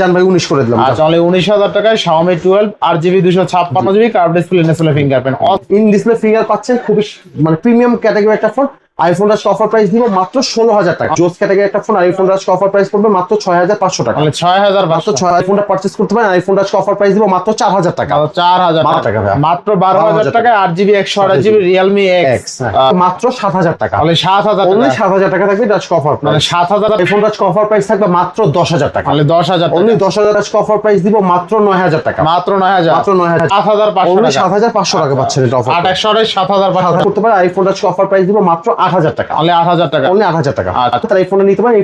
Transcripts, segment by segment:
জান ভাই উনিশ করে দিলাম আচ্ছা অনলি উনিশ হাজার টাকায় Xiaomi 12 আট জিবি দুশো ছাপ্পান্ন GB curve display display fingerprint in display finger পাচ্ছেন খুবই মানে প্রিমিয়াম ক্যাটাগরি একটা ফোন আইফোন রাজ অফার প্রাইস দিব মাত্র ষোলো হাজার টাকা। জোস ক্যাটাগরি একটা ফোন আইফোন রাজ অফার প্রাইস পড়বে মাত্র ছয় হাজার পাঁচশো টাকা। অনলি ছয় হাজার পাঁচশো ছয় আইফোনটা পার্চেস করতে পারেন আইফোন রাজ অফার প্রাইস দিব মাত্র চার হাজার টাকা। চার হাজার বারো টাকা। মাত্র বারো হাজার 12,000 টাকায় আট জিবি একশো আঠাশ জিবি রিয়েলমি এক্স হ্যাঁ। মাত্র সাত হাজার টাকা। অনলি সাত হাজার অনলি সাত হাজার টাকা থাকবে রাজ অফার মানে সাত হাজার আইফোন রাজ অফার প্রাইস থাকবে মাত্র দশ হাজার টাকা। অনলি দশ হাজার অনলি দশ হাজার রাজ অফার প্রাইস দিব মাত্র নয় হাজার টাকা। মাত্র নয় হাজার মাত্র নয় হাজার সাত হাজার পাঁচশো সাত হাজার পাঁচশো টাকা পাচ্ছেন এটা অফার আট একশো সাত হাজার পাঁচশো করতে পারে আইফোন রাজ অফার প্রাইস দিব মাত্র আট হাজার টাকা। অনলি আট হাজার টাকা। অনলি আট হাজার টাকা। আচ্ছা। নিতে পারেন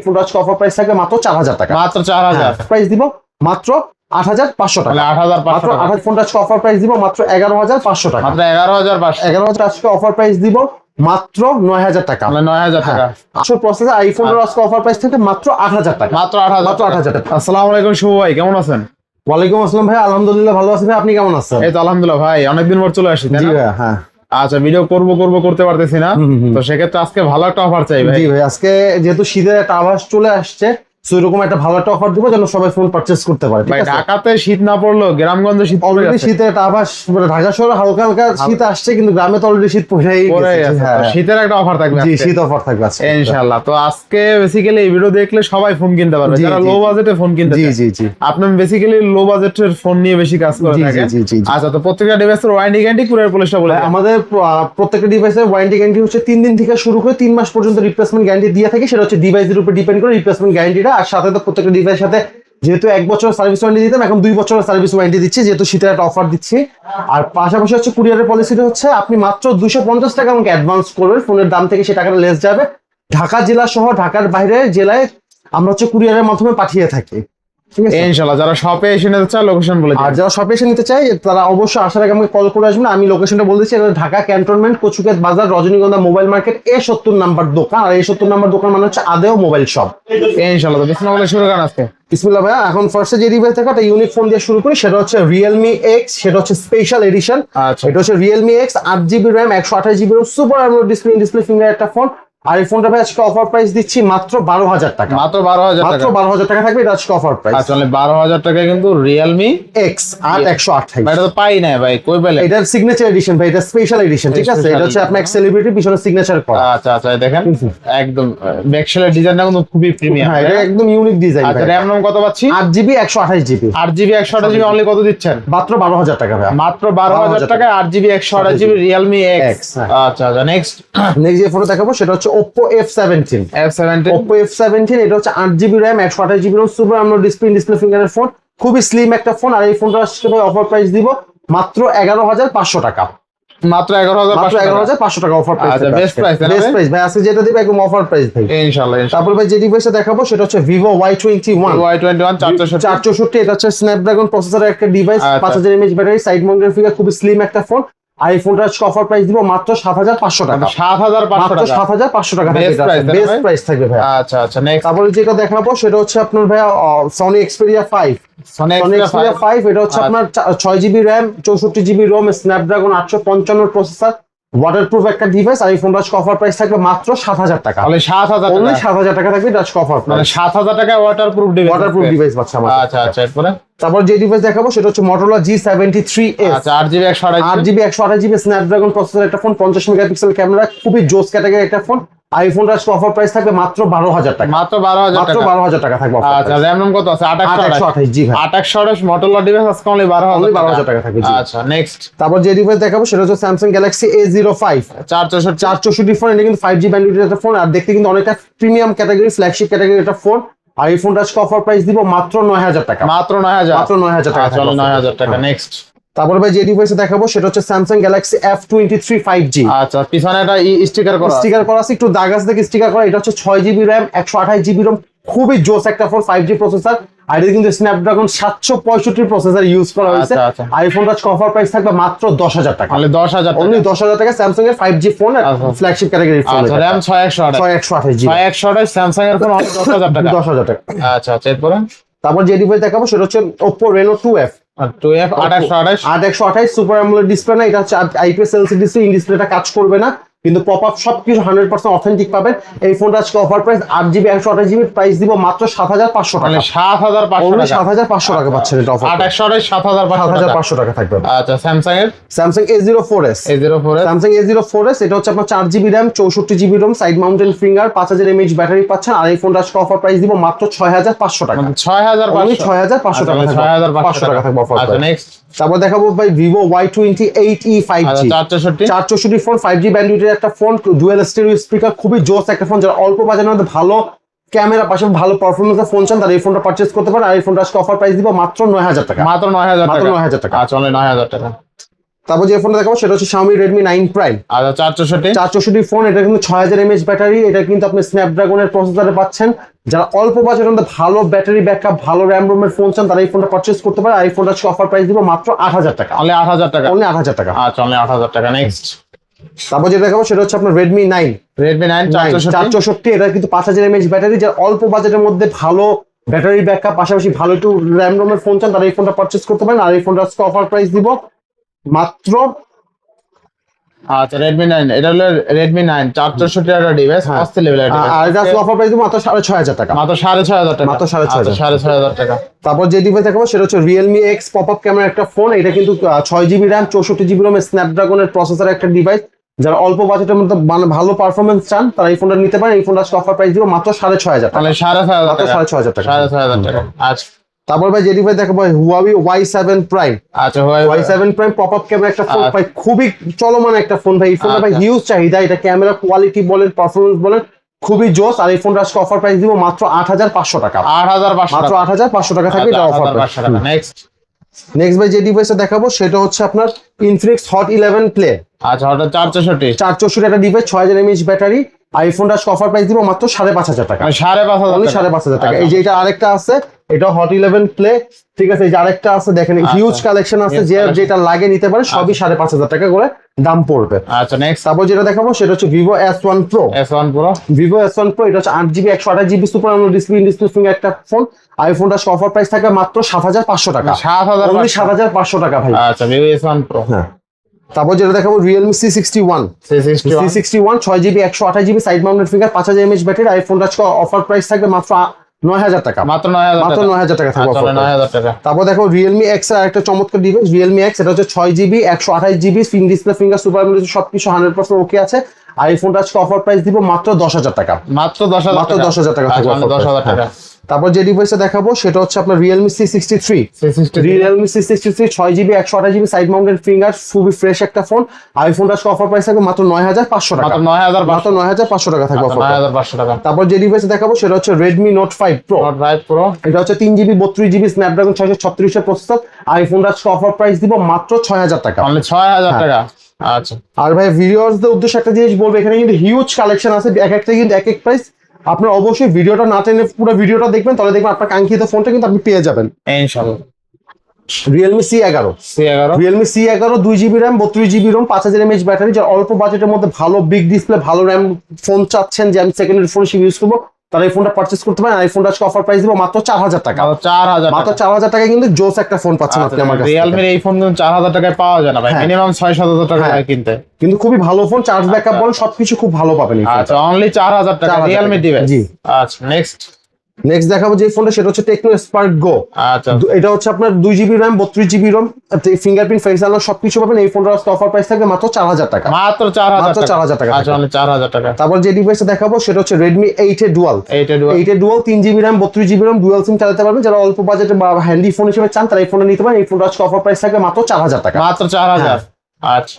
অফার প্রাইস থাকবে মাত্র চার হাজার টাকা। মাত্র চার হাজার। প্রাইস দিব মাত্র আট হাজার পাঁচশো টাকা। আট হাজার মাত্র পাঁচশো আট ফোন টাচ অফার প্রাইস দিব মাত্র এগারো হাজার পাঁচশো টাকা। মাত্র এগারো হাজার পাঁচশো। এগারো হাজার আজকে অফার প্রাইস দিব মাত্র নয় হাজার টাকা। তাহলে নয় হাজার টাকা। আসল প্রসেসর আইফোন আজকে অফার প্রাইস থেকে মাত্র আট হাজার টাকা। মাত্র আট হাজার। মাত্র আট হাজার টাকা। আসসালামু আলাইকুম শুভ ভাই কেমন আছেন? ওয়ালাইকুম আসসালাম ভাই আলহামদুলিল্লাহ ভালো আছেন আপনি কেমন আছেন? এই তো আলহামদুলিল্লাহ ভাই অনেকদিন পর চলে আসি তাই জি হ্যাঁ। আচ্ছা ভিডিও করব করব করতে পারতেছি না। তো সেক্ষেত্রে আজকে ভালো একটা অফার চাই ভাই। জি ভাই আজকে যেহেতু শীতের একটা আভাস চলে আসছে সো এরকম একটা ভালো একটা অফার দিব যেন সবাই ফোন পারচেস করতে পারে ভাই ঢাকাতে শীত না পড়ল গ্রামগঞ্জে শীত অলরেডি শীতের একটা আভাস মানে ঢাকা শহরে হালকা হালকা শীত আসছে কিন্তু গ্রামে তো অলরেডি শীত পড়ে গেছে। হ্যাঁ। শীতের একটা অফার থাকবে জি শীত অফার থাকবে আজকে। ইনশাআল্লাহ। তো আজকে বেসিক্যালি এই ভিডিও দেখলে সবাই ফোন কিনতে পারবে। যারা লো বাজেটে ফোন কিনতে জি জি জি। আপনি বেসিক্যালি লো বাজেটের ফোন নিয়ে বেশি কাজ করে থাকেন। জি, জি। আচ্ছা তো প্রত্যেকটা ডিভাইসের ওয়ারেন্টি গ্যারান্টি কুরিয়ার পুলিশটা বলে আমাদের প্র- প্রত্যেকটা ডিভাইসের ওয়ারেন্টি গ্যারান্টি হচ্ছে তিন দিন থেকে শুরু করে তিন মাস পর্যন্ত রিপ্লেসমেন্ট গ্যারান্টি দিয়ে থাকে। সেটা হচ্ছে ডিভাইসের উপর ডিপেন্ড করে রিপ্লেসমেন্ট গ্যারান্টিটা আর সাথে তো প্রত্যেকটা ডিভাইসের সাথে যেহেতু এক বছর সার্ভিস ওয়ারেন্টি দিতাম, এখন দুই বছরের সার্ভিস ওয়ারেন্টি দিচ্ছি, যেহেতু শীতের একটা অফার দিচ্ছি। আর পাশাপাশি হচ্ছে কুরিয়ারের পলিসিটা হচ্ছে, আপনি মাত্র দুশো পঞ্চাশ টাকা আমাকে অ্যাডভান্স করবেন ফোনের দাম থেকে সে টাকাটা লেস যাবে। ঢাকা জেলা সহ ঢাকার বাইরে জেলায় আমরা হচ্ছে কুরিয়ারের মাধ্যমে পাঠিয়ে থাকি। ইনশাআল্লাহ যারা শপে এসে নিতে চায় লোকেশন বলে আর যারা শপে এসে নিতে চায় তারা অবশ্যই আসার আগে আমাকে কল করে আসবেন। আমি লোকেশনটা বলে দিচ্ছি ঢাকা ক্যান্টনমেন্ট কচুকেত বাজার রজনীগন্ধা মোবাইল মার্কেট এ সত্তর নাম্বার দোকান। আর এই সত্তর নাম্বার দোকান মানে হচ্ছে আদেও মোবাইল শপ ইনশাআল্লাহ তো বিসমিল্লাহ বলে শুরু করেন আজকে। বিসমিল্লাহ ভাইয়া এখন ফার্স্টে যে ডিভাইস থাকে একটা ইউনিক ফোন দিয়ে শুরু করি সেটা হচ্ছে রিয়েলমি এক্স সেটা হচ্ছে স্পেশাল এডিশন আচ্ছা। এটা হচ্ছে রিয়েলমি এক্স আট জিবি র্যাম একশো আঠাশ GB super display display finger একটা ফোন আর এই ফোনটা ভাই আজকে অফার প্রাইস দিচ্ছি মাত্র বারো হাজার টাকা। মাত্র বারো হাজার মাত্র বারো হাজার টাকা থাকবে এটা আজকে অফার প্রাইস আচ্ছা বারো হাজার টাকা কিন্তু রিয়েলমি এক্স আট একশো আঠাশ এটা তো পাই না ভাই কই পেলে? এটার সিগনেচার এডিশন ভাই এটা স্পেশাল এডিশন ঠিক আছে? এটা হচ্ছে আপনার সেলিব্রিটি পিছনে সিগনেচার করা। আচ্ছা আচ্ছা দেখেন একদম ব্যাকশেলের ডিজাইনটা কিন্তু খুবই প্রিমিয়াম হ্যাঁ এটা একদম ইউনিক ডিজাইন আচ্ছা র্যাম নাম কত পাচ্ছি? আট জিবি একশো আঠাশ জিবি আট জিবি একশো আঠাশ জিবি অনলি কত দিচ্ছেন? মাত্র বারো হাজার টাকা ভাই। মাত্র বারো হাজার 12,000 টাকায় আট জিবি একশো আঠাশ জিবি রিয়েলমি এক্স হ্যাঁ। আচ্ছা আচ্ছা নেক্সট নেক্সট যে ফোনটা দেখাবো সেটা হচ্ছে F seventeen Oppo F seventeen এটা হচ্ছে আট জিবি র্যাম একশো আঠাশ জিবি র্যাম সুপার আমরা ডিসপ্লে ডিসপ্লে ফিঙ্গারের ফোন খুবই স্লিম একটা ফোন আর এই ফোনটা আজকে ভাই অফার প্রাইস দিব মাত্র এগারো হাজার পাঁচশো টাকা। মাত্র এগারো হাজার মাত্র এগারো হাজার পাঁচশো টাকা অফার প্রাইস আচ্ছা, তাই না বেস্ট? প্রাইস ভাই আজকে যেটা দিবে একদম অফার প্রাইস ভাই। ইনশাল্লাহ তারপর ভাই যে ডিভাইসটা দেখাবো সেটা হচ্ছে টোয়েন্টি ওয়ান চারশো চার চৌষট্টি এটা হচ্ছে স্ন্যাপড্রাগন প্রসেসরের একটা ডিভাইস আচ্ছা। পাঁচ হাজার এমএচ ব্যাটারি সাইড মাউন্টের ফিগার খুবই স্লিম একটা ফোন আর এই ফোনটা অফার প্রাইস দিব মাত্র সাত হাজার পাঁচশো টাকা। সাত হাজার পাঁচশো টাকা। সাত হাজার পাঁচশো টাকা বেস্ট প্রাইস থাকবে ভাই আচ্ছা আচ্ছা তারপরে যেটা দেখাবো সেটা হচ্ছে আপনার ভাইয়া Sony Xperia five Xperia five এটা হচ্ছে আচ্ছা। আপনার ছয় জিবি র্যাম চৌষট্টি জিবি রোম স্ন্যাপড্রাগন আটশো পঞ্চান্ন প্রসেসর ওয়াটারপ্রুফ একটা ডিভাইস আর এই ফোনটা অফার প্রাইস থাকবে মাত্র সাত হাজার টাকা। তাহলে সাত হাজার টাকা। সাত হাজার টাকা থাকবে এটা অফার মানে সাত হাজার টাকায় water proof device waterproof device পাচ্ছে আচ্ছা আচ্ছা এরপরে? তারপর যে ডিভাইস দেখাবো সেটা হচ্ছে Motorola G seventy three S আচ্ছা আট জিবি একশো আঠাশ আট জিবি একশো স্ন্যাপড্রাগন প্রসেসর একটা ফোন পঞ্চাশ মেগাপিক্সেল ক্যামেরা খুবই জোস ক্যাটাগরি একটা ফোন অফার প্রাইস থাকবে মাত্র বারো হাজার টাকা। মাত্র টাকা। থাকবে আচ্ছা র্যাম নাম কত আছে? জি ভাই। ডিভাইস আজকে অনলি 12,000 টাকা। থাকবে, জি। আচ্ছা নেক্সট তারপর যে ডিভাইস দেখাবো সেটা হচ্ছে ফোন এটা কিন্তু ব্যান্ডউইথের একটা ফোন আর দেখতে কিন্তু অনেকটা প্রিমিয়াম ক্যাটাগরি ফ্ল্যাগশিপ ক্যাটাগরি একটা ফোন আর এই ফোনটা আজকে অফার প্রাইস দিব মাত্র নয় হাজার টাকা। মাত্র নয় হাজার। মাত্র নয় হাজার টাকা চলো নয় হাজার টাকা নেক্সট তারপর ভাই যে ডিভাইসে দেখাবো সেটা হচ্ছে Samsung Galaxy F twenty three five G আচ্ছা পিছনে একটা স্টিকার করা স্টিকার করা আছে একটু দাগাস থেকে স্টিকার করা এটা হচ্ছে ছয় জিবি র্যাম একশো আঠাশ জিবি রোম খুবই জোস একটা ফোন ফাইভ জি প্রসেসর আর এটা কিন্তু স্ন্যাপড্রাগন সাতশো পঁয়ষট্টি প্রসেসর ইউজ করা হয়েছে। আইফোন টাচ প্রাইস থাকবে মাত্র দশ হাজার টাকা। দশ হাজার অনলি দশ হাজার টাকা স্যামসাং এর ফাইভ জি ফোন আচ্ছা। ফ্ল্যাগশিপ ক্যাটাগরি ফোন আচ্ছা র্যাম ছয় একশো ছয় একশো আঠাশ ছয় একশো আঠাশ স্যামসাং এর ফোন দশ হাজার টাকা। দশ হাজার টাকা। আচ্ছা আচ্ছা এরপরে? তারপর যে ডিভাইস দেখাবো সেটা হচ্ছে ওপো রেনো টু এফ আট একশো আঠাশ। সুপার ডিসপ্লে না এটা হচ্ছে আইপিএস এলসি ডিসপ্লে ইন ডিসপ্লেটা কাজ করবে না। কিন্তু পপ আপ সবকিছু হান্ড্রেড পার্সেন্ট অথেন্টিক পাবেন। এই ফোনটা আজকে অফার প্রাইস আট জিবি একশো আঠাশ জিবি প্রাইস দিব মাত্র সাত হাজার পাঁচশো মানে টাকা সাত হাজার পাঁচশো সাত হাজার পাঁচশো টাকা পাচ্ছেন এটা অফার আট একশো আঠাশ সাত হাজার সাত হাজার পাঁচশো টাকা থাকবে। আচ্ছা স্যামসাং এর Samsung A zero four S A zero four Samsung A zero four S এটা হচ্ছে আপনার চার জিবি র্যাম চৌষট্টি GB ROM side mounted finger পাঁচ হাজার এমএইচ ব্যাটারি পাচ্ছেন। আর এই ফোনটা আজকে অফার প্রাইস দিব মাত্র ছয় হাজার পাঁচশো টাকা। ছয় হাজার অনলি পাঁচশো ছয় হাজার পাঁচশো টাকা ছয় হাজার পাঁচশো টাকা থাকবে অফার আচ্ছা নেক্সট তারপর দেখাবো ভাই Vivo Y twenty eight E five G চার চৌষট্টি। চার চৌষট্টি ফোন ফাইভ জি ব্যান্ডউইটের একটা ফোন ডুয়েল স্টেরিও স্পিকার খুবই জোস একটা ফোন যারা অল্প বাজারের মধ্যে ভালো ক্যামেরা পাশাপাশি ভালো পারফরমেন্সের ফোন চান তারা এই ফোনটা পারচেস করতে পারেন আর এই ফোনটা আজকে অফার প্রাইস দিব মাত্র নয় হাজার টাকা। মাত্র নয় হাজার মাত্র টাকা। নয় হাজার টাকা। আচ্ছা নয় হাজার টাকা। তারপর যে ফোনটা দেখাবো সেটা হচ্ছে Xiaomi Redmi 9 Prime চৌষট্টি। চার চৌষট্টি ফোন এটা কিন্তু ছয় হাজার এমএচ ব্যাটারি এটা কিন্তু আপনি স্ন্যাপড্রাগনের প্রসেসরে পাচ্ছেন। যারা অল্প বাজারের মধ্যে ভালো ব্যাটারি ব্যাকআপ ভালো র্যাম রোমের ফোন চান তারা এই ফোনটা পারচেস করতে পারে আর এই ফোনটা অফার প্রাইস দিব মাত্র আট হাজার টাকা। অনলি আট হাজার টাকা। অনলি আট হাজার টাকা। আচ্ছা অনলি আট হাজার টাকা। নেক্সট তারপর যেটা দেখাবো সেটা হচ্ছে আপনার রেডমি নাইন রেডমি নাইন চার চার চৌষট্টি চৌষট্টি এটা কিন্তু পাঁচ হাজার এমএচ ব্যাটারি যার অল্প বাজেটের মধ্যে ভালো ব্যাটারি ব্যাকআপ পাশাপাশি ভালো একটু র্যাম রোমের ফোন চান তারা এই ফোনটা পারচেস করতে পারেন। আর এই ফোনটা আজকে অফার প্রাইস দিব মাত্র আচ্ছা এটা হলো ডিভাইস হ্যাঁ। অস্থির লেভেলের আর এটা অফার প্রাইস মাত্র সাড়ে ছয় হাজার টাকা। মাত্র সাড়ে ছয় হাজার টাকা। মাত্র সাড়ে ছয় আচ্ছা, টাকা। তারপর যে ডিভাইস দেখাবো সেটা হচ্ছে ক্যামেরা একটা ফোন এটা কিন্তু স্ন্যাপড্রাগনের প্রসেসর একটা ডিভাইস যারা অল্প বাজেটের মধ্যে মানে ভালো পারফরমেন্স চান তারা এই ফোনটা নিতে পারেন। এই ফোনটা অফার প্রাইস দিব মাত্র সাড়ে ছয় হাজার টাকা। তাহলে হাজার মাত্র টাকা। সাড়ে ছয় হাজার টাকা। সাড়ে ছয় হাজার টাকা। আচ্ছা। তারপর ভাই যে ডিভাইস দেখাবো হুয়াবি ওয়াই সেভেন প্রাইম আচ্ছা Y seven prime pop up camera একটা ফোন আচ্ছা। ভাই খুবই চলমান একটা ফোন ভাই। এই ফোনটা ভাই আচ্ছা। হিউজ চাহিদা এটা ক্যামেরা কোয়ালিটি বলেন পারফরমেন্স বলেন খুবই জোস। আর এই ফোনটা আজকে অফার প্রাইস দিব মাত্র আট হাজার পাঁচশো টাকা। আট হাজার পাঁচশো মাত্র আট হাজার পাঁচশো টাকা থাকবে এটা আচ্ছা, অফার হাজার পাঁচশো টাকা। নেক্সট নেক্সট ভাই যে ডিভাইসটা দেখাবো সেটা হচ্ছে আপনার ইনফিনিক্স হট ইলেভেন প্লে আচ্ছা চার চৌষট্টি। চার চৌষট্টি একটা ডিভাইস ছয় হাজার এমএইচ ব্যাটারি আইফোনটা অফার প্রাইস দিব মাত্র সাড়ে পাঁচ হাজার টাকা। মানে সাড়ে পাঁচ হাজার সাড়ে পাঁচ হাজার টাকা। আচ্ছা। এই যে এটা আরেকটা আছে এটা হট ইলেভেন প্লে ঠিক আছে? এই যে আরেকটা আছে দেখেন হিউজ কালেকশন আছে যে যেটা লাগে নিতে পারে সবই সাড়ে পাঁচ হাজার টাকা করে দাম পড়বে। আচ্ছা নেক্সট তারপর যেটা দেখাবো সেটা হচ্ছে Vivo S one pro S one pro Vivo S one pro এটা হচ্ছে আট জিবি একশো আঠাশ GB super display display finger একটা ফোন আইফোনটা অফার প্রাইস থাকবে মাত্র সাত হাজার পাঁচশো টাকা। সাত হাজার সাত হাজার পাঁচশো টাকা ভাই। আচ্ছা ভিভো এস ওয়ান প্রো হ্যাঁ। তারপর যেটা দেখাবো Realme C sixty one C sixty one ছয় জিবি একশো আঠাশ জিবি সাইড মাউন্টেড ফিঙ্গার পাঁচ হাজার এমএচ ব্যাটারি আইফোনটা আজকে অফার প্রাইস থাকবে মাত্র নয় হাজার টাকা। মাত্র নয় হাজার মাত্র টাকা। নয় হাজার টাকা থাকবে তারপর দেখো রিয়েলমি এক্স একটা চমৎকার ডিভাইস রিয়েলমি এক্স এটা হচ্ছে ছয় জিবি একশো আঠাশ জিবি ফিন ডিসপ্লে ফিঙ্গার সুপার সবকিছু হান্ড্রেড পার্সেন্ট ওকে আছে। আর এই ফোনটা আজকে অফার প্রাইস দিব মাত্র দশ হাজার টাকা। মাত্র দশ হাজার মাত্র দশ হাজার টাকা থাকবে আচ্ছা, দশ হাজার টাকা। হ্যাঁ। তারপর যে ডিভাইসটা দেখাবো সেটা হচ্ছে আপনার Realme C sixty three C sixty Realme C sixty three ছয় জিবি একশো আঠাশ জিবি সাইড মাউন্টেড ফিঙ্গার খুবই ফ্রেশ একটা ফোন আইফোনটা আজকে অফার প্রাইস থাকবে মাত্র নয় হাজার পাঁচশো টাকা। মাত্র নয় হাজার মাত্র নয় হাজার পাঁচশো টাকা থাকবে পাঁচশো টাকা। তারপর যে ডিভাইস দেখাবো সেটা হচ্ছে Redmi Note five pro pro এটা হচ্ছে তিন জিবি বত্রিশ জিবি স্ন্যাপড্রাগন ছয়শো ছত্রিশের প্রসেসর আইফোনটা আজকে অফার প্রাইস দিব মাত্র ছয় হাজার টাকা। ছয় হাজার হ্যাঁ। টাকা। আচ্ছা। আর ভাই ভিডিওসদের উদ্দেশ্যে একটা জিনিস বলব এখানে কিন্তু হিউজ কালেকশন আছে। এক একটা কিন্তু এক এক প্রাইস আপনার অবশ্যই ভিডিওটা না টেনে পুরো ভিডিওটা দেখবেন তাহলে দেখবেন আপনার কাঙ্ক্ষিত ফোনটা কিন্তু আপনি পেয়ে যাবেন। ইনশাআল্লাহ রিয়েলমি সি এগারো। রিয়েলমি সি এগারো দুই জিবি র্যাম বত্রিশ জিবি রোম পাঁচ হাজার এমএচ ব্যাটারি যার অল্প বাজেটের মধ্যে ভালো বিগ ডিসপ্লে ভালো র্যাম ফোন চাচ্ছেন যে আমি সেকেন্ডারি ফোন হিসেবে ইউজ করব। তারা এই ফোনটা পারচেস করতে পারেন আইফোনটা আজকে অফার প্রাইস দিব মাত্র চার হাজার টাকা। চার হাজার মাত্র চার হাজার টাকা কিন্তু জোস একটা ফোন পাচ্ছেন আপনি আমার কাছে রিয়েলমির এই ফোন কিন্তু চার হাজার টাকায় পাওয়া যায় না ভাই। মিনিমাম ছয় সাত হাজার টাকা হ্যাঁ। কিনতে। কিন্তু খুবই ভালো ফোন চার্জ ব্যাকআপ বলেন সবকিছু খুব ভালো পাবেন আচ্ছা অনলি চার হাজার টাকা 4,000 রিয়েলমি দিবেন জি। আচ্ছা নেক্সট নেক্সট দেখাবো যে ফোনটা সেটা হচ্ছে টেকনো স্পার্ক গো আচ্ছা এটা হচ্ছে আপনার দুই জিবি র্যাম বত্রিশ জিবি রোম ফিঙ্গারপ্রিন্ট ফেস আলো সবকিছু পাবেন। এই ফোনটার অফার প্রাইস থাকবে মাত্র চার হাজার টাকা। মাত্র চার হাজার মাত্র 4,000 টাকা আচ্ছা অনলি চার হাজার টাকা। তারপর যে ডিভাইসটা দেখাবো সেটা হচ্ছে রেডমি এইট এ ডুয়াল এইটা এ ডুয়াল তিন জিবি র্যাম বত্রিশ জিবি র্যাম ডুয়াল সিম চালাতে পারবেন। যারা অল্প বাজেটে বা হ্যান্ডি ফোন হিসেবে চান তারা এই ফোনটা নিতে পারেন। এই ফোনটা আজকে অফার প্রাইস থাকবে মাত্র চার হাজার টাকা। মাত্র চার হাজার। আচ্ছা।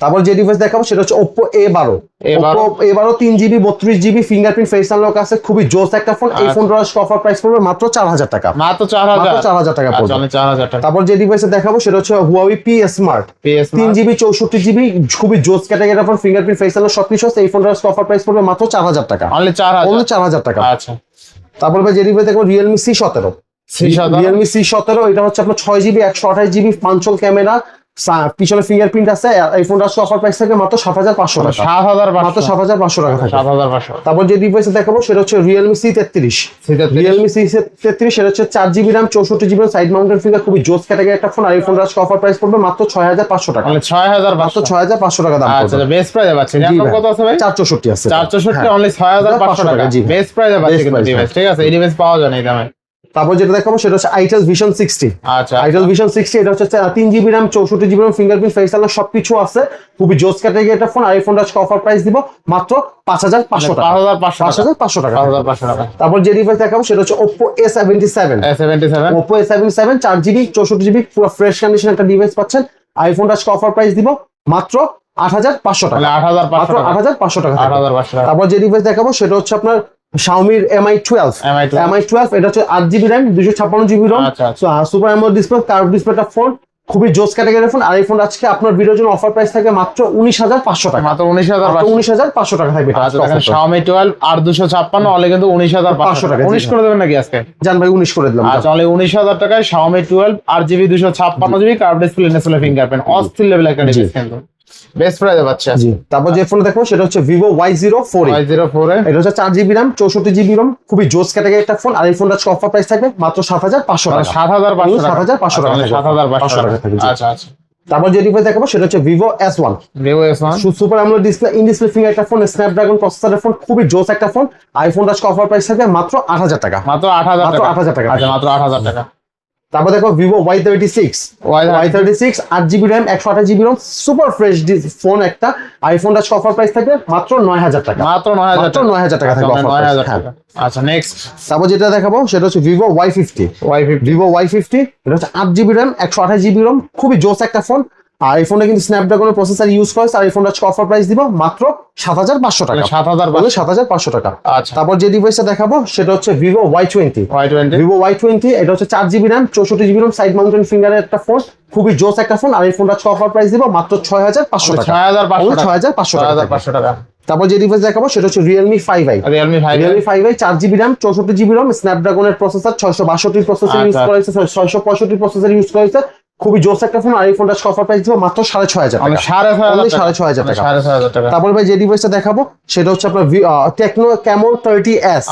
তারপর যে ডিভাইস দেখাবো সেটা হচ্ছে ওপো এ বারো। A12 এ বারো তিন জিবি বত্রিশ জিবি ফিঙ্গারপ্রিন্ট ফেস আনলক আছে খুবই জোস একটা ফোন এই। ফোনটার অফার প্রাইস পড়বে মাত্র চার হাজার টাকা। মাত্র চার হাজার। মাত্র চার হাজার টাকা আচ্ছা পড়বে। হাজার টাকা। তারপর যে ডিভাইসে দেখাবো সেটা হচ্ছে পি স্মার্ট তিন জিবি চৌষট্টি জিবি খুবই জোস category phone fingerprint face unlock সবকিছু আছে। এই ফোনটার অফার প্রাইস পড়বে মাত্র চার হাজার টাকা। অনলি চার হাজার। অনলি টাকা। আচ্ছা। তারপর যে ডিভাইস দেখব রিয়েলমি সি সতেরো। রিয়েলমি সি সতেরো এটা হচ্ছে আপনার ছয় জিবি একশো আঠাশ জিবি পাঞ্চল ক্যামেরা পিছনে ফিঙ্গারপ্রিন্ট আছে এই ফোনটা অফার প্রাইস থাকে মাত্র সাত হাজার পাঁচশো টাকা। সাত হাজার মাত্র সাত হাজার পাঁচশো টাকা থাকে সাত হাজার পাঁচশো। তারপর যে ডিভাইস দেখাবো সেটা হচ্ছে রিয়েলমি সি তেত্রিশ। রিয়েলমি সি তেত্রিশ সেটা হচ্ছে চার জিবি র্যাম চৌষট্টি জিবি সাইড মাউন্টেন ফিঙ্গার খুবই জোস ক্যাটাগরি একটা ফোন আর এই ফোনটা অফার প্রাইস পড়বে মাত্র ছয় হাজার পাঁচশো টাকা। মানে ছয় হাজার মাত্র ছয় হাজার পাঁচশো টাকা দাম আচ্ছা বেস্ট জি র্যাম কত আছে ভাই? চার চৌষট্টি আছে। চার চৌষট্টি। অনলি ছয় হাজার পাঁচশো টাকা। জি। বেস্ট price, ডিভাইস ঠিক আছে এই ডিভাইস পাওয়া যায় না এই দামে। তারপর যেটা দেখাবো সেটা হচ্ছে আইটেল ভিশন সিক্সটি আচ্ছা। আইটেল ভিশন সিক্সটি এটা হচ্ছে তিন জিবি র্যাম চৌষট্টি জিবি র্যাম ফিঙ্গারপ্রিন্ট ফেস আলার সবকিছু আছে। খুবই জোস ক্যাটাগরি একটা ফোন আর এই ফোনটা আজকে অফার প্রাইস দিব মাত্র পাঁচ হাজার পাঁচশো টাকা। পাঁচ হাজার পাঁচশো টাকা। পাঁচ হাজার পাঁচশো টাকা। তারপর যে ডিভাইস দেখাবো সেটা হচ্ছে Oppo A seventy seven seventy seven Oppo A seven seven চার জিবি চৌষট্টি জিবি পুরো ফ্রেশ কন্ডিশন একটা ডিভাইস পাচ্ছেন। আইফোনটা আজকে অফার প্রাইস দিব মাত্র আট হাজার পাঁচশো মানে টাকা আট হাজার পাঁচশো টাকা। আট হাজার পাঁচশো টাকা আট হাজার পাঁচশো টাকা। তারপর যে ডিভাইস দেখাবো সেটা হচ্ছে আপনার শাওমির MI twelve MI 12 MI twelve এটা হচ্ছে আট জিবি র্যাম দুশো ছাপ্পান্ন জিবি আচ্ছা, আচ্ছা। সুপার এমো ডিসপ্লে কার্ভ ডিসপ্লেটা ফোন খুবই জোস ক্যাটাগরি ফোন আর এই ফোন আজকে আপনার ভিডিওর জন্য অফার প্রাইস থাকে মাত্র উনিশ হাজার পাঁচশো টাকা। মাত্র উনিশ হাজার উনিশ হাজার পাঁচশো টাকা থাকবে আচ্ছা দেখেন। Xiaomi 12 আর দুশো ছাপ্পান্ন অলে কিন্তু উনিশ হাজার পাঁচশো টাকা, উনিশ। করে দেবেন নাকি আজকে? জান ভাই উনিশ করে দিলাম। আচ্ছা অনলি উনিশ হাজার টাকায় Xiaomi 12 আর জিবি দুশো ছাপ্পান্ন GB curve display display fingerprint অস্থির লেভেল একটা কিন্তু। বেস্ট প্রাইসে পাচ্ছে জি। তারপর যে ফোন দেখব সেটা হচ্ছে Vivo Y zero four five zero four এটা হচ্ছে চার জিবি র্যাম চৌষট্টি জিবি খুবই জোস ক্যাটাগরি একটা ফোন আর এই ফোনটা আজকে অফার প্রাইস থাকবে মাত্র সাত হাজার পাঁচশো টাকা। সাত হাজার পাঁচশো টাকা। 7,500 টাকা সাত হাজার পাঁচশো টাকা থাকবে, জি। আচ্ছা আচ্ছা। তারপর যে ডিভাইস দেখাবো সেটা হচ্ছে Vivo S one Vivo S one super AMOLED display in display finger একটা ফোন স্ন্যাপড্রাগন প্রসেসরের ফোন খুবই জোস একটা ফোন আইফোনটা আজকে অফার প্রাইস থাকবে মাত্র আট হাজার টাকা। মাত্র আট হাজার মাত্র টাকা। 8,000 টাকা। আচ্ছা মাত্র আট হাজার টাকা। তারপর দেখো Vivo Y thirty six Y thirty six আট জিবি র্যাম একশো আঠাশ GB ROM super fresh phone একটা। আইফোনটা অফার প্রাইস থাকে মাত্র নয় হাজার টাকা। মাত্র নয় হাজার মাত্র 9,000 টাকা থাকবে নয় হাজার হ্যাঁ। টাকা। আচ্ছা নেক্সট তারপর যেটা দেখাবো সেটা হচ্ছে Vivo Y fifty Y fifty Vivo Y fifty এটা হচ্ছে আট জিবি র্যাম একশো আঠাশ জিবি রোম খুবই জোস একটা ফোন আর এই কিন্তু স্ন্যাপড্রাগনের প্রসেসর ইউজ করে আর আজকে অফার প্রাইস দিব মাত্র সাত হাজার পাঁচশো টাকা। সাত হাজার বলে সাত হাজার পাঁচশো টাকা। আচ্ছা। তারপর যে ডিভাইসটা দেখাবো সেটা হচ্ছে Vivo Y twenty Y twenty Vivo Y twenty এটা হচ্ছে চার জিবি র্যাম চৌষট্টি জিবি র্যাম সাইড মাউন্টেন ফিঙ্গারের একটা ফোন খুবই জোস একটা ফোন আর এই ফোনটা আজকে অফার প্রাইস দিব মাত্র ছয় হাজার পাঁচশো টাকা। ছয় হাজার পাঁচশো ছয় হাজার পাঁচশো টাকা হাজার পাঁচশো টাকা। তারপর যে ডিভাইস দেখাবো সেটা হচ্ছে Realme five i Realme five Realme five i চার জিবি র্যাম চৌষট্টি জিবি র্যাম স্ন্যাপড্রাগনের প্রসেসর ছয়শো বাষট্টি প্রসেসর ইউজ। করা হয়েছে ছয়শো পঁয়ষট্টি প্রসেসর ইউজ করা হয়েছে। খুবই জোস একটা ফোন আর এই ফোনটা অফার প্রাইস দিব মাত্র সাড়ে ছয় হাজার টাকা। সাড়ে ছয় হাজার টাকা। হাজার হাজার তারপর ভাই যে ডিভাইসটা দেখাবো সেটা হচ্ছে আপনার Tecno Camon thirty S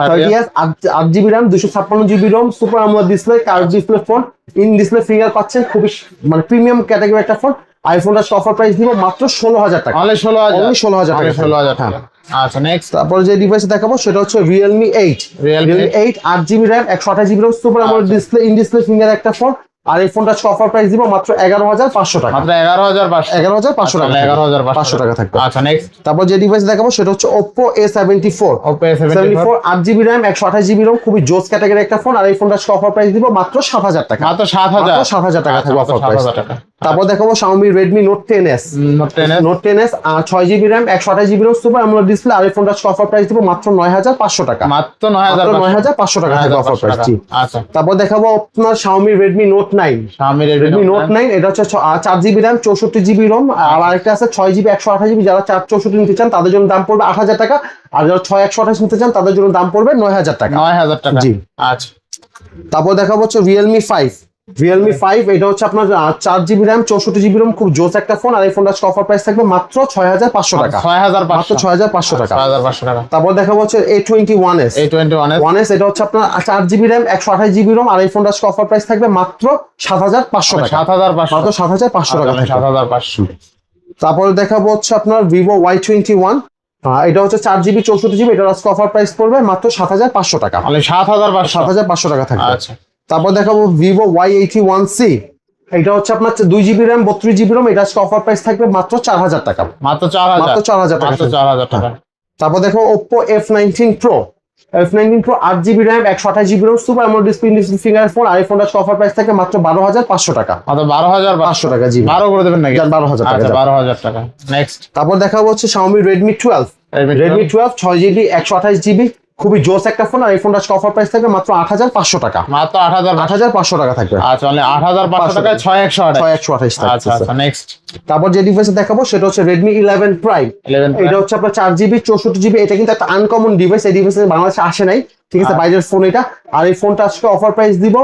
thirty S আট জিবি র্যাম দুশো ছাপ্পান্ন GB ROM super AMOLED display curve display phone in display finger পাচ্ছেন খুবই মানে প্রিমিয়াম ক্যাটাগরি একটা ফোন আইফোনটা অফার প্রাইস দিব মাত্র ষোলো হাজার টাকা। ষোলো হাজার। Only 16,000 টাকা। ষোলো হাজার হ্যাঁ। টাকা। আচ্ছা নেক্সট তারপর যে ডিভাইস দেখাবো সেটা হচ্ছে Realme eight Realme Realme eight আট জিবি র্যাম একশো আঠাশ GB ROM super AMOLED display in display finger একটা ফোন আর এই ফোনটা অফার প্রাইস দিব মাত্র এগারো হাজার পাঁচশো টাকা। মাত্র এগারো হাজার এগারো হাজার পাঁচশো টাকা এগারো হাজার পাঁচশো টাকা থাকবে আচ্ছা নেক্সট তারপর যে ডিভাইস দেখাবো সেটা হচ্ছে Oppo A seventy four Oppo A seventy four আট জিবি র্যাম একশো আঠাশ জিবি রোম খুবই জোস ক্যাটাগরি একটা ফোন আর এই ফোনটা অফার প্রাইস দিব মাত্র সাত হাজার টাকা। মাত্র সাত হাজার। সাত হাজার টাকা থাকবে অফার offer তারপর দেখাবো Xiaomi Redmi Note 10s Note ten Note ten S ছয় জিবি র্যাম একশো আঠাশ GB ROM super AMOLED display আর ফোনটা অফার প্রাইস দিব মাত্র নয় হাজার পাঁচশো টাকা। মাত্র নয় হাজার মাত্র নয় হাজার পাঁচশো টাকা থাকবে অফার প্রাইস জি। আচ্ছা। তারপর দেখাবো আপনার Xiaomi Redmi Note 9 স্বামী রেডমি রেডমি নোট নাইন এটা হচ্ছে ছ- আহ, চার জিবি র্যাম চৌষট্টি জিবি রোম আর আরেকটা আছে ছয় জিবি একশো আঠাশ জিবি যারা চার চৌষট্টি নিতে চান তাদের জন্য দাম পড়বে আট হাজার টাকা। আর যারা ছয় একশো আঠাশ নিতে চান তাদের জন্য দাম পড়বে নয় হাজার টাকা। নয় হাজার টাকা। জি। আচ্ছা। তারপর দেখাবো হচ্ছে রিয়েলমি ফাইভ রিয়েলমি ফাইভ এটা হচ্ছে আপনার চার জিবি র্যাম চৌষট্টি জিবি রোম খুব জোস একটা ফোন আর এই ফোনটা অফার প্রাইস থাকবে মাত্র ছয় হাজার পাঁচশো টাকা। ছয় হাজার মাত্র ছয় হাজার পাঁচশো টাকা। ছয় হাজার পাঁচশো টাকা। তারপর দেখাবো হচ্ছে A twenty one S A twenty one one S এটা হচ্ছে আপনার চার জিবি র্যাম একশো আঠাশ জিবি রোম আর এই ফোনটা অফার প্রাইস থাকবে মাত্র সাত হাজার পাঁচশো টাকা। সাত হাজার পাঁচশো। মাত্র সাত হাজার পাঁচশো টাকা। সাত হাজার পাঁচশো। তারপরে দেখাবো হচ্ছে আপনার ভিভো ওয়াই টোয়েন্টি ওয়ান এটা হচ্ছে চার জিবি চৌষট্টি জিবি এটার আজকে অফার প্রাইস পড়বে মাত্র সাত হাজার পাঁচশো টাকা। মানে সাত হাজার সাত হাজার পাঁচশো টাকা থাকবে। আচ্ছা। তারপর দেখাবো Vivo Y eighty one C এটা হচ্ছে আপনার দুই জিবি র্যাম বত্রিশ জিবি রোম এটা আজকে অফার প্রাইস থাকবে মাত্র চার হাজার টাকা। মাত্র চার হাজার। মাত্র চার হাজার টাকা। চার হাজার টাকা। তারপর দেখো Oppo F nineteen pro F nineteen pro আট জিবি র্যাম একশো আঠাশ জিবি রোম সুপার এমন ডিসপ্লে ফিঙ্গার ফোন আর এই ফোনটা অফার প্রাইস থাকে মাত্র বারো হাজার পাঁচশো টাকা। মাত্র বারো হাজার পাঁচশো। টাকা জিবি বারো করে দেবেন নাকি? বারো হাজার টাকা আচ্ছা বারো হাজার টাকা। নেক্সট তারপর দেখাবো হচ্ছে Redmi 12 Redmi Redmi 12 ছয় জিবি একশো আঠাশ জিবি খুবই জোস একটা ফোন আর এই ফোনটা অফার প্রাইস থাকবে মাত্র আট হাজার পাঁচশো টাকা। মাত্র আট হাজার আট হাজার পাঁচশো টাকা থাকবে। আচ্ছা অনলি আট হাজার পাঁচশো টাকায় ছয় একশো ছয় একশো আঠাইশ আচ্ছা আচ্ছা নেক্সট তারপর যে ডিভাইস দেখাবো সেটা হচ্ছে রেডমি ইলেভেন প্রাইম এটা হচ্ছে আপনার চার জিবি চৌষট্টি জিবি এটা কিন্তু একটা আনকমন ডিভাইস এই ডিভাইস বাংলাদেশে আসে নাই। ঠিক আছে বাইরের ফোন এটা। আর এই ফোনটা আজকে অফার প্রাইস দিব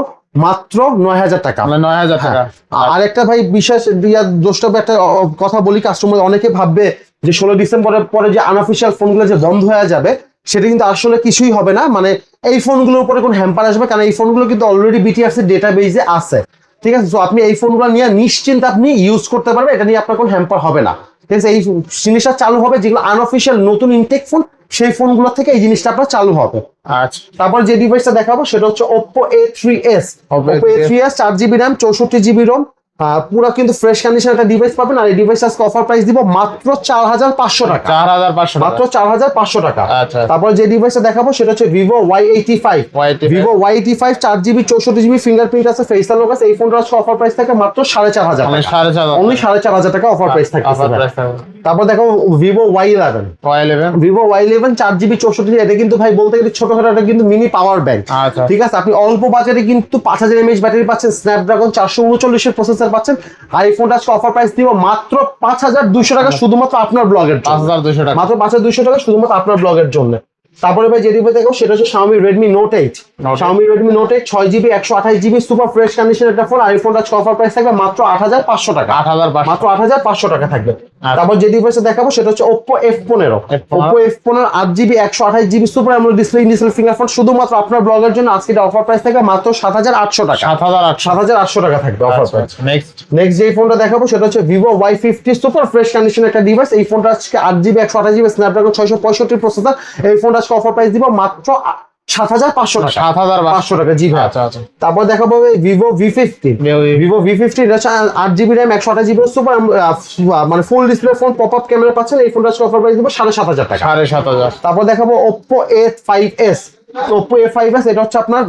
মাত্র নয় হাজার টাকা। নয় হাজার টাকা। হ্যাঁ। আর একটা ভাই বিশেষ দিয়া দোষটা একটা কথা বলি কাস্টমার অনেকে ভাববে যে ষোলো ডিসেম্বরের পরে যে আনঅফিসিয়াল ফোনগুলো যে বন্ধ হয়ে যাবে সেটা কিন্তু আসলে কিছুই হবে না। মানে এই ফোনগুলোর উপরে কোনো হ্যাম্পার আসবে কারণ এই ফোনগুলো কিন্তু অলরেডি বিটিআরসি ডেটাবেজে আছে। ঠিক আছে? তো আপনি এই ফোনগুলো নিয়ে নিশ্চিন্ত আপনি ইউজ করতে পারবেন এটা নিয়ে আপনার কোনো হ্যাম্পার হবে না। ঠিক আছে? এই জিনিসটা চালু হবে যেগুলো আনঅফিসিয়াল নতুন ইনটেক ফোন সেই ফোনগুলো থেকে এই জিনিসটা আপনার চালু হবে। আচ্ছা। তারপর যে ডিভাইসটা দেখাবো সেটা হচ্ছে Oppo A3s Oppo Oppo A3s চার জিবি র্যাম চৌষট্টি জিবি রোম পুরো কিন্তু ফ্রেশ কন্ডিশন একটা ডিভাইস পাবেন আর এই ডিভাইস আজকে অফার প্রাইস দিব মাত্র চার হাজার পাঁচশো টাকা। চার হাজার পাঁচশো মাত্র চার হাজার পাঁচশো টাকা। আচ্ছা। তারপর যে ডিভাইসটা দেখাবো সেটা হচ্ছে Vivo Y eighty five Vivo Y eighty five চার জিবি চৌষট্টি জিবি ফিঙ্গারপ্রিন্ট আছে ফেস লোক আছে এই ফোনটা আজকে অফার প্রাইস থাকে মাত্র সাড়ে চার হাজার মানে সাড়ে চার হাজার অনলি সাড়ে চার হাজার টাকা অফার প্রাইস থাকে তারপর দেখো Vivo Y eleven Vivo Y eleven চার জিবি চৌষট্টি এটা কিন্তু ভাই বলতে গেলে ছোটখাটো একটা কিন্তু মিনি পাওয়ার ব্যাংক ঠিক আছে? আপনি অল্প বাজারে কিন্তু পাঁচ হাজার এমএইচ ব্যাটারি পাচ্ছেন। স্ন্যাপড্রাগন চারশো উনচল্লিশের প্রসেসর পাচ্ছেন। আর এই ফোনটা আজকে অফার প্রাইস দিব মাত্র পাঁচ হাজার দুইশো টাকা শুধুমাত্র আপনার ব্লগের পাঁচ জন্য হাজার দুশো টাকা। মাত্র পাঁচ হাজার দুইশো টাকা শুধুমাত্র আপনার ব্লগের জন্য। তারপরে ভাই যেদিকে দেখো সেটা হচ্ছে Xiaomi Redmi Note 8 Note Xiaomi Redmi Note 8 ছয় জিবি একশো আঠাশ জিবি সুপার ফ্রেশ কন্ডিশন একটা phone iPhone touch offer price থাকবে মাত্র আট হাজার পাঁচশো টাকা। আট হাজার পাঁচশো। মাত্র আট হাজার পাঁচশো টাকা থাকবে। আচ্ছা। তারপর যে ডিভাইসে দেখাবো সেটা হচ্ছে পনেরো। F15 ওপ্পো এফ পনেরো আট জিবি একশো আঠাশ GB super AMOLED display display ফিঙ্গারফোন শুধুমাত্র আপনার ব্লগের জন্য আজকে অফার প্রাইস থাকবে মাত্র সাত হাজার আটশো টাকা। সাত হাজার আটশো। সাত হাজার আটশো টাকা থাকবে অফার প্রাইস নেক্সট নেক্সট যে ফোনটা দেখাবো সেটা হচ্ছে Vivo Y fifty super fresh condition একটা ডিভাইস এই ফোনটা আজকে আট জিবি একশো আঠাশ জিবি স্ন্যাপড্রাগন ছয়শো পঁয়ষট্টি প্রসেসর এই ফোনটা আজকে অফার প্রাইস দিব মাত্র সাত হাজার পাঁচশো টাকা। সাত হাজার পাঁচশো টাকা জি ভাই। আচ্ছা আচ্ছা। তারপর দেখাবো Vivo V fifty Vivo V fifty হচ্ছে আট জিবি র্যাম একশো আঠাশ জিবি সুপার মানে full display phone pop up camera পাচ্ছেন। এই ফোনটা অফার প্রাইস দিব সাড়ে সাত হাজার টাকা। সাড়ে সাত হাজার। তারপর দেখাবো Oppo A five S Oppo A five S এটা হচ্ছে আপনার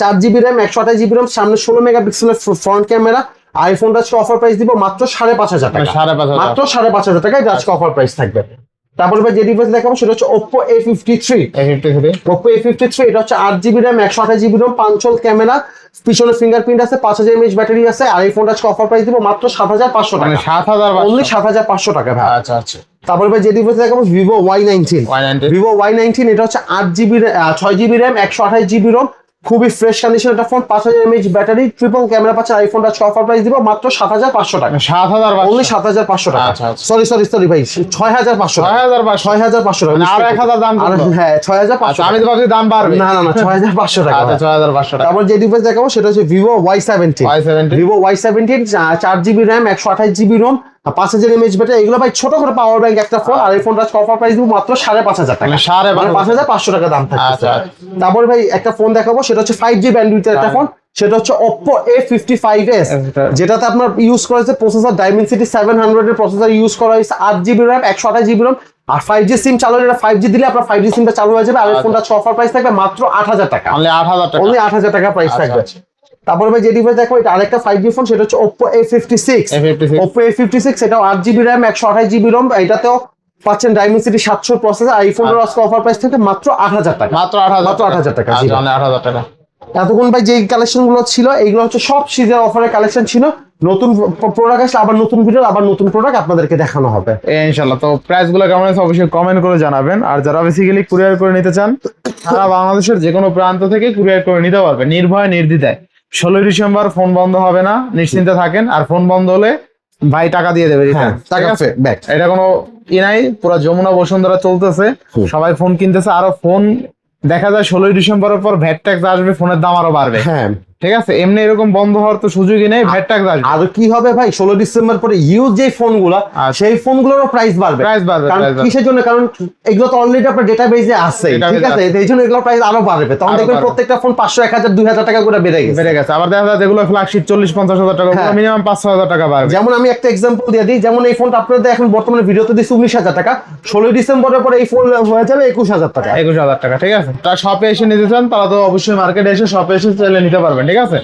চার জিবি র্যাম একশো আঠাশ জিবি র্যাম সামনে ষোলো মেগাপিক্সেলের ফ্রন্ট ক্যামেরা আইফোনটা আজকে অফার প্রাইস দিব মাত্র সাড়ে পাঁচ হাজার টাকা। সাড়ে পাঁচ হাজার। মাত্র সাড়ে পাঁচ হাজার টাকায় আজকে অফার প্রাইস থাকবে। তারপরে ভাই যে ডিভাইস দেখাবো সেটা হচ্ছে Oppo A fifty three Oppo A fifty three এটা হচ্ছে আট জিবি র্যাম একশো আঠাশ GB RAM punch hole camera পিছনে ফিঙ্গারপ্রিন্ট আছে পাঁচ হাজার এমএইচ ব্যাটারি আছে আর এই ফোনটা আজকে অফার প্রাইস দিব মাত্র সাত হাজার পাঁচশো মানে টাকা সাত হাজার অনলি সাত হাজার পাঁচশো টাকা ভাই। আচ্ছা আচ্ছা। তারপরে ভাই যে ডিভাইস দেখাবো Vivo Y nineteen Vivo Y nineteen এটা হচ্ছে আট জিবি ছয় জিবি র্যাম খুবই ফ্রেশ কন্ডিশন একটা ফোন পাঁচ হাজার এমএইচ ব্যাটারি ট্রিপল ক্যামেরা পাচ্ছে আইফোনটা আজকে অফার প্রাইস দিব মাত্র সাত হাজার পাঁচশো টাকা। সাত হাজার অনলি সাত হাজার পাঁচশো টাকা। সরি সরি সরি ভাই ছয় হাজার পাঁচশো ছয় হাজার ছয় হাজার পাঁচশো টাকা। মানে আরও এক হাজার দাম হ্যাঁ ছয় হাজার পাঁচশো আচ্ছা আমি তো ভাবছি দাম বাড়বে। না না না ছয় হাজার পাঁচশো টাকা। আচ্ছা। ছয় হাজার পাঁচশো টাকা। তারপর যে ডিভাইস দেখাবো সেটা হচ্ছে Vivo Y seventeen Vivo Y seventeen চার জিবি র্যাম একশো আঠাশ জিবি রোম পাঁচ হাজার ব্যাটারি এগুলো ভাই ছোট করে পাওয়ার ব্যাংক একটা ফোন আর এই ফোনটা অফার প্রাইস দিব মাত্র সাড়ে পাঁচ হাজার টাকা। মানে সাড়ে মানে পাঁচ পাঁচ হাজার পাঁচশো টাকা দাম থাকছে আচ্ছা। তারপর ভাই একটা ফোন দেখাবো সেটা হচ্ছে ফাইভ জি ব্যান্ডউইথের একটা ফোন সেটা হচ্ছে ফাইভ এস এটা- যেটাতে আপনার ইউজ করা হয়েছে প্রসেসর সেভেন হান্ড্রেড এর প্রসেসর ইউজ করা হয়েছে আট জিবি র্যাম একশো আঠাশ জিবি র্যাম আর ফাইভ জি সিম চালু জি দিলে আপনার ফাইভ জি সিমটা চালু হয়ে যাবে আর আচ্ছা। ফোনটা অফার প্রাইস থাকবে মাত্র আট হাজার টাকা। অনলি আট হাজার টাকা। আট হাজার টাকা প্রাইস আচ্ছা, থাকবে। আচ্ছা। তারপরে ভাই যে ডিভাইস দেখো এটা আরেকটা ফাইভ জি ফোন সেটা হচ্ছে Oppo A fifty six A56 Oppo A fifty six এটাও আট জিবি র্যাম একশো আঠাশ জিবি রোম এটাতেও পাচ্ছেন ডাইমেনসিটি সাতশো প্রসেসর আইফোনের আজকে অফার প্রাইস থেকে মাত্র আট হাজার টাকা। মাত্র আট হাজার মাত্র 8,000 টাকা, জি আচ্ছা ভাই। আট হাজার টাকা। এতক্ষণ ভাই যে কালেকশনগুলো ছিল এইগুলো হচ্ছে সব সিজন অফারের কালেকশন ছিল। নতুন প্রোডাক্ট আসলে আবার নতুন ভিডিও আবার নতুন প্রোডাক্ট আপনাদেরকে দেখানো হবে। ইনশাল্লাহ তো প্রাইসগুলো কেমন আছে অবশ্যই কমেন্ট করে জানাবেন। আর যারা বেসিক্যালি কুরিয়ার করে নিতে চান তারা বাংলাদেশের যে কোনো প্রান্ত থেকে কুরিয়ার করে নিতে পারবে। নির্ভয় নির্দ্বিধায়। ষোলোই ডিসেম্বর ফোন বন্ধ হবে না নিশ্চিন্তে থাকেন আর ফোন বন্ধ হলে ভাই টাকা দিয়ে দেবে হ্যাঁ টাকা? ব্যাক এটা কোনো ই নাই পুরো যমুনা বসুন্ধরা চলতেছে। সবাই ফোন কিনতেছে আরও ফোন দেখা যায় ষোলোই ডিসেম্বরের পর ভ্যাট ট্যাক্স আসবে ফোনের দাম আরও বাড়বে। হ্যাঁ। ঠিক আছে? এমনি এরকম বন্ধ হওয়ার তো সুযোগই নেই ভ্যাট ট্যাক্স আসবে। আর কি হবে ভাই ষোলো ডিসেম্বর পরে ইউজ যে ফোনগুলো। সেই ফোনগুলোরও প্রাইস বাড়বে। প্রাইস বাড়বে কারণ প্রাইস বাড়বে। কিসের জন্য? কারণ এগুলো তো অলরেডি আপনার ডেটা বেজে আছে ঠিক আছে। এই জন্য এগুলো প্রাইস আরও বাড়বে। তখন দেখবেন প্রত্যেকটা ফোন পাঁচশো এক হাজার দুই হাজার টাকা করে বেড়ে গেছে। বেড়ে গেছে। আবার দেখা যায় যেগুলো ফ্ল্যাগশিপ চল্লিশ পঞ্চাশ হাজার টাকা হ্যাঁ। মিনিমাম পাঁচশো হাজার টাকা বাড়বে। যেমন আমি একটা এক্সাম্পল দিয়ে দিই যেমন এই ফোনটা আপনাদের এখন বর্তমানে ভিডিওতে দিচ্ছি উনিশ হাজার টাকা। ষোলোই ডিসেম্বরের পরে এই ফোন হয়ে যাবে একুশ হাজার টাকা। একুশ হাজার টাকা ঠিক আছে? তারা শপে এসে নিতে চান তারা তো অবশ্যই মার্কেটে এসে শপে এসে চাইলে নিতে পারবেন ঠিক আছে?